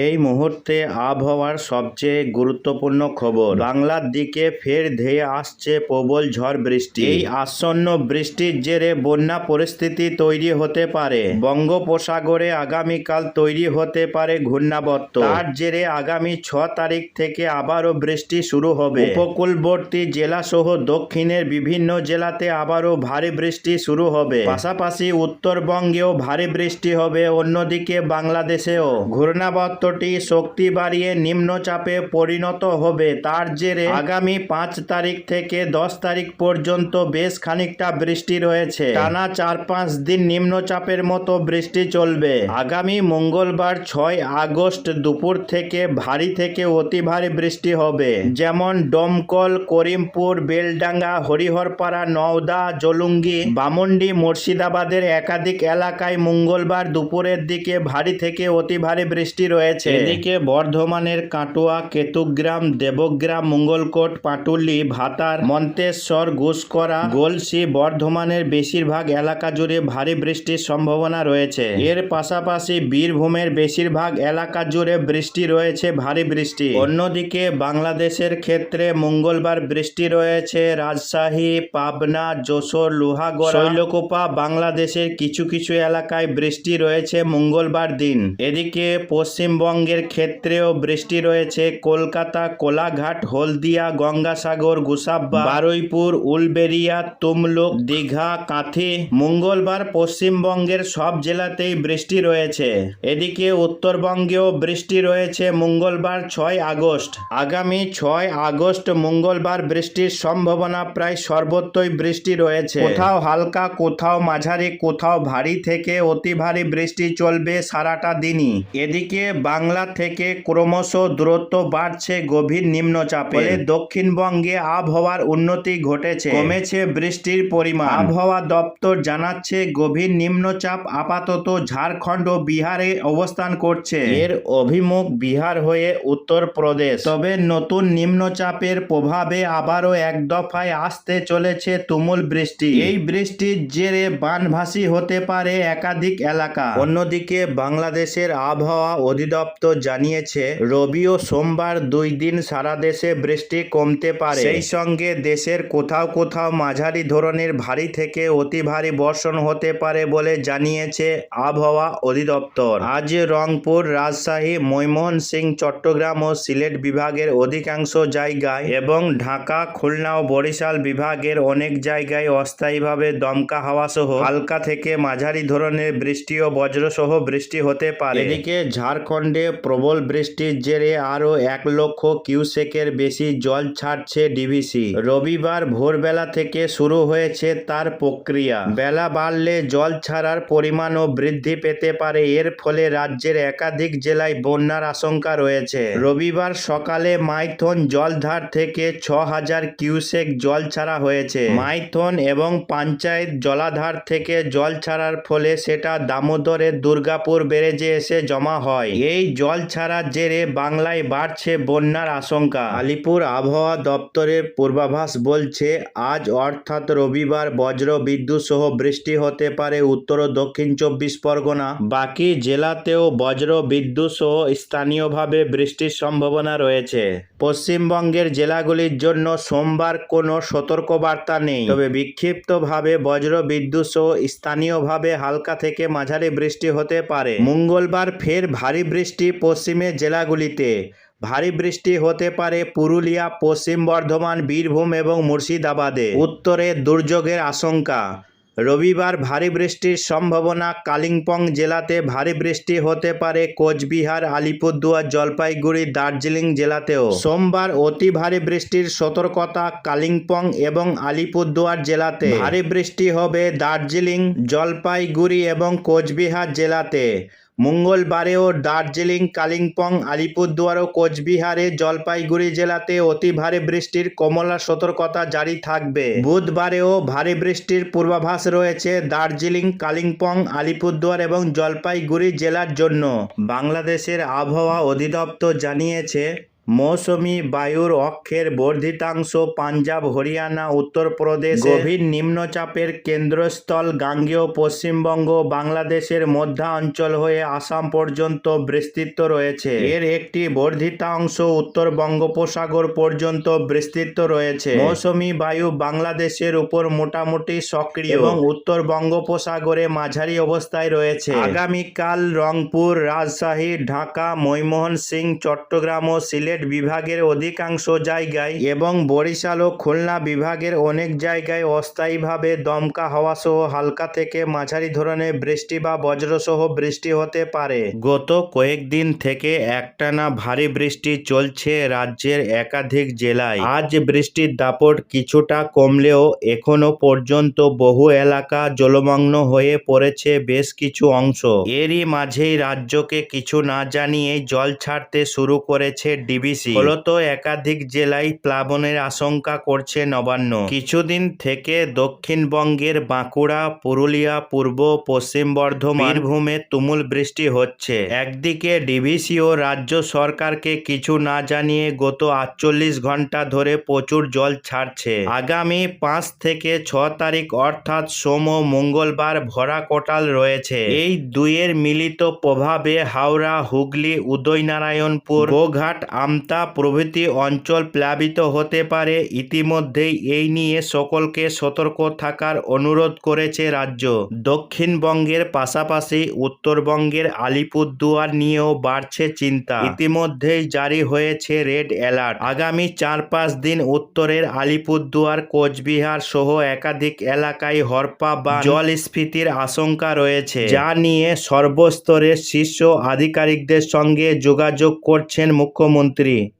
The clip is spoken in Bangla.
এই মুহূর্তে আবহাওয়ার সবচেয়ে গুরুত্বপূর্ণ খবর। বাংলার দিকে ফের ধেয়ে আসছে প্রবল ঝড় বৃষ্টি। এই আসন্ন বৃষ্টির জেরে বন্যা পরিস্থিতি তৈরি হতে পারে। বঙ্গোপসাগরে আগামীকাল তৈরি হতে পারে ঘূর্ণাবর্ত। তার জেরে আগামী ছ তারিখ থেকে আবারও বৃষ্টি শুরু হবে। উপকূলবর্তী জেলা সহ দক্ষিণের বিভিন্ন জেলাতে আবারও ভারী বৃষ্টি শুরু হবে। পাশাপাশি উত্তরবঙ্গেও ভারী বৃষ্টি হবে, অন্যদিকে বাংলাদেশেও। ঘূর্ণাবর্তটি শক্তি বাড়িয়ে নিম্নচাপে পরিণত হবে, তার জেরে আগামী পাঁচ তারিখ থেকে দশ তারিখ পর্যন্ত বেশ খানিকটা বৃষ্টি রয়েছে। টানা চার পাঁচ দিন নিম্নচাপের মতো বৃষ্টি চলবে। আগামী মঙ্গলবার ছয় আগস্ট দুপুর থেকে ভারী থেকে অতি ভারী বৃষ্টি হবে। যেমন ডমকল, করিমপুর, বেলডাঙ্গা, হরিহরপাড়া, নওদা, জলুঙ্গি, বামন্ডি, মুর্শিদাবাদের একাধিক এলাকায় মঙ্গলবার দুপুরের দিকে ভারী থেকে অতি ভারী বৃষ্টি রয়েছে। এদিকে বর্ধমানের কাটোয়া, কেতুগ্রাম, দেবগ্রাম, মঙ্গলকোট, পাটুলি, ভাতার, মন্তেশ্বর ঘুষকরা গোলসি বর্ধমানের বেশিরভাগ এলাকা জুড়ে ভারী বৃষ্টির সম্ভাবনা রয়েছে। এর পাশাপাশি বীরভূমের বেশিরভাগ এলাকা জুড়ে বৃষ্টি রয়েছে, ভারী বৃষ্টি। অন্যদিকে বাংলাদেশের ক্ষেত্রে মঙ্গলবার বৃষ্টি রয়েছে, রাজশাহী, পাবনা, যশোর, লোহাগড়া, শৈলকুপা, বাংলাদেশের কিছু কিছু এলাকায় বৃষ্টি রয়েছে মঙ্গলবার দিন। এদিকে পশ্চিমবঙ্গের ক্ষেত্রেও বৃষ্টি রয়েছে। কলকাতা, কোলাঘাট, হলদিয়া, গঙ্গাসাগর গুসাব্বা বারুইপুর, উলবেরিয়া, তুমলুক, দীঘা, কাঁথি। মঙ্গলবার পশ্চিমবঙ্গের সব জেলাতেই বৃষ্টি রয়েছে। এদিকে উত্তরবঙ্গেও বৃষ্টি রয়েছে মঙ্গলবার ছয় আগস্ট। আগামী ছয় আগস্ট মঙ্গলবার বৃষ্টির সম্ভাবনা প্রায় সর্বত্রই বৃষ্টি রয়েছে। কোথাও হালকা, কোথাও মাঝারি, কোথাও ভারী থেকে অতি ভারী বৃষ্টি চলবে সারাটা দিনই। এদিকে বাংলা থেকে ক্রমশ দূরত্ব বাড়ছে গভীর নিম্নচাপে। দক্ষিণবঙ্গে আবহাওয়ার উন্নতি ঘটেছে। কমেছে বৃষ্টির পরিমাণ। আবহাওয়া দপ্তর জানাচ্ছে গভীর নিম্নচাপ আপাতত ঝাড়খণ্ড ও বিহারে অবস্থান করছে। এর অভিমুখ বিহার হয়ে উত্তরপ্রদেশ। তবে নতুন নিম্নচাপের প্রভাবে আবারও এক দফায় আসতে চলেছে তুমুল বৃষ্টি। এই বৃষ্টির জেরে বানভাসী হতে পারে একাধিক এলাকা। অন্যদিকে বাংলাদেশের আবহাওয়া অধিদপ্তর জানিয়েছে রবি ও সোমবার দুই দিন সারা দেশে বৃষ্টি কমতে পারে। সেই সঙ্গে দেশের কোথাও কোথাও মাঝারি ধরনের ভারী থেকে অতি ভারী বর্ষণ হতে পারে বলে জানিয়েছে আবহাওয়া অধিদপ্তর। আজ রংপুর রাজশাহী ময়মনসিংহ চট্টগ্রাম ও সিলেট বিভাগের অধিকাংশ জায়গায় এবং ঢাকা খুলনা ও বরিশাল বিভাগের অনেক জায়গায় অস্থায়ীভাবে দমকা হাওয়া সহ হালকা থেকে মাঝারি ধরনের বৃষ্টি ও বজ্রসহ বৃষ্টি হতে পারে। এদিকে ঝাড়খণ্ডে প্রবল বৃষ্টির জেরে আরও এক লক্ষ কিউসেকের বেশি জল ছাড়ছে ডিভিসি। রবিবার ভোরবেলা থেকে শুরু হয়েছে তার প্রক্রিয়া। বেলা বাড়লে জল ছাড়ার পরিমাণও বৃদ্ধি পেতে পারে, এর ফলে রাজ্যের একাধিক জেলায় বন্যার আশঙ্কা রয়েছে। রবিবার সকালে মাইথন জলধার থেকে ছ হাজার কিউসেক জল ছাড়া হয়েছে। মাইথন এবং পঞ্চায়েত জলাধার থেকে জল ছাড়ার ফলে সেটা দামোদরের দুর্গাপুর ব্যারেজে এসে জমা হয়। এই জল ছাড়ার জেরে বাংলায় বাড়ছে বন্যার আশঙ্কা। আলিপুর আবহাওয়া দপ্তরের পূর্বাভাস বলছে, আজ অর্থাৎ রবিবার বজ্র বিদ্যুৎ সহ বৃষ্টি হতে পারে উত্তর ও দক্ষিণ চব্বিশ পরগনা। বাকি জেলাতেও বজ্র বিদ্যুৎ সহ স্থানীয়ভাবে বৃষ্টির সম্ভাবনা রয়েছে। পশ্চিমবঙ্গের জেলাগুলির জন্য সোমবার কোনো সতর্কবার্তা নেই। তবে বিক্ষিপ্তভাবে বজ্র বিদ্যুৎ সহ স্থানীয়ভাবে হালকা থেকে মাঝারি বৃষ্টি হতে পারে। মঙ্গলবার ফের ভারী বৃষ্টি পশ্চিমের জেলাগুলিতে। ভারী বৃষ্টি হতে পারে পুরুলিয়া, পশ্চিম বর্ধমান, বীরভূম এবং মুর্শিদাবাদে। উত্তরে দুর্যোগের আশঙ্কা। রবিবার ভারী বৃষ্টির সম্ভাবনা। কালিম্পং জেলাতে ভারী বৃষ্টি হতে পারে। কোচবিহার, আলিপুরদুয়ার, জলপাইগুড়ি, দার্জিলিং জেলাতেও। সোমবার অতি ভারী বৃষ্টির সতর্কতা কালিম্পং এবং আলিপুরদুয়ার জেলাতে। ভারী বৃষ্টি হবে দার্জিলিং, জলপাইগুড়ি এবং কোচবিহার জেলাতে। মঙ্গলবারেও দার্জিলিং, কালিম্পং, আলিপুরদুয়ার ও কোচবিহারে জলপাইগুড়ি জেলাতে অতি ভারী বৃষ্টির কমলা সতর্কতা জারি থাকবে। বুধবারেও ভারী বৃষ্টির পূর্বাভাস রয়েছে দার্জিলিং, কালিম্পং, আলিপুরদুয়ার এবং জলপাইগুড়ি জেলার জন্য। বাংলাদেশের আবহাওয়া অধিদপ্তর জানিয়েছে মৌসুমী বায়ুর অক্ষের বর্ধিতাংশ পাঞ্জাব হরিয়ানা উত্তরপ্রদেশ গভীর নিম্নচাপের কেন্দ্রস্থল গাঙ্গেয় পশ্চিমবঙ্গ বাংলাদেশের মধ্যাঞ্চল হয়ে আসাম পর্যন্ত বিস্তৃত রয়েছে। এর একটি বর্ধিতাংশ উত্তর বঙ্গোপসাগর পর্যন্ত বিস্তৃত রয়েছে। মৌসুমী বায়ু বাংলাদেশের উপর মোটামুটি সক্রিয় এবং উত্তর বঙ্গোপসাগরে মাঝারি অবস্থায় রয়েছে। আগামীকাল রংপুর রাজশাহী ঢাকা ময়মোহন সিং চট্টগ্রাম ও সিলেট বিভাগের অধিকাংশ জায়গায় এবং বরিশাল ও খুলনা বিভাগের অনেক জায়গায় অস্থায়ীভাবে দমকা হাওয়া সহ হালকা থেকে মাঝারি ধরনের বৃষ্টি বা বজ্রসহ বৃষ্টি হতে পারে। গত কয়েকদিন থেকে একটানা ভারী বৃষ্টি চলছে রাজ্যের একাধিক জেলায়। আজ বৃষ্টির দাপট কিছুটা কমলেও এখনও পর্যন্ত বহু এলাকা জলমগ্ন হয়ে পড়েছে বেশ কিছু অংশ। এরই মাঝেই রাজ্যকে কিছু না জানিয়ে জল ছাড়তে শুরু করেছে ডিবিসি ফলত একাধিক জেলায় প্লাবনের আশঙ্কা করছে নবান্ন। কিছুদিন থেকে দক্ষিণবঙ্গের বাঁকুড়া, পুরুলিয়া, পূর্ব, পশ্চিম বর্ধমান বীরভূমে তুমুল বৃষ্টি হচ্ছে। একদিকে ডিভিসি ও রাজ্য সরকারকে কিছু না জানিয়ে গত আটচল্লিশ ঘণ্টা ধরে প্রচুর জল ছাড়ছে। আগামী পাঁচ থেকে ছ তারিখ অর্থাৎ সোম ও মঙ্গলবার ভরা কোটাল রয়েছে। এই দুইয়ের মিলিত প্রভাবে হাওড়া, হুগলি, উদয়নারায়ণপুর, গোঘাট আমতা প্রভৃতি অঞ্চল প্লাবিত হতে পারে, ইতিমধ্যেই এই নিয়ে সকলকে সতর্ক থাকার অনুরোধ করেছে রাজ্য। দক্ষিণবঙ্গের পাশাপাশি উত্তরবঙ্গের আলিপুরদুয়ার নিয়েও বাড়ছে চিন্তা। ইতিমধ্যেই জারি হয়েছে রেড অ্যালার্ট। আগামী চার পাঁচ দিন উত্তরের আলিপুরদুয়ার, কোচবিহার সহ একাধিক এলাকায় হরপা বা জলস্ফীতির আশঙ্কা রয়েছে, যা নিয়ে সর্বস্তরের শীর্ষ আধিকারিকদের সঙ্গে যোগাযোগ করছেন মুখ্যমন্ত্রী। три.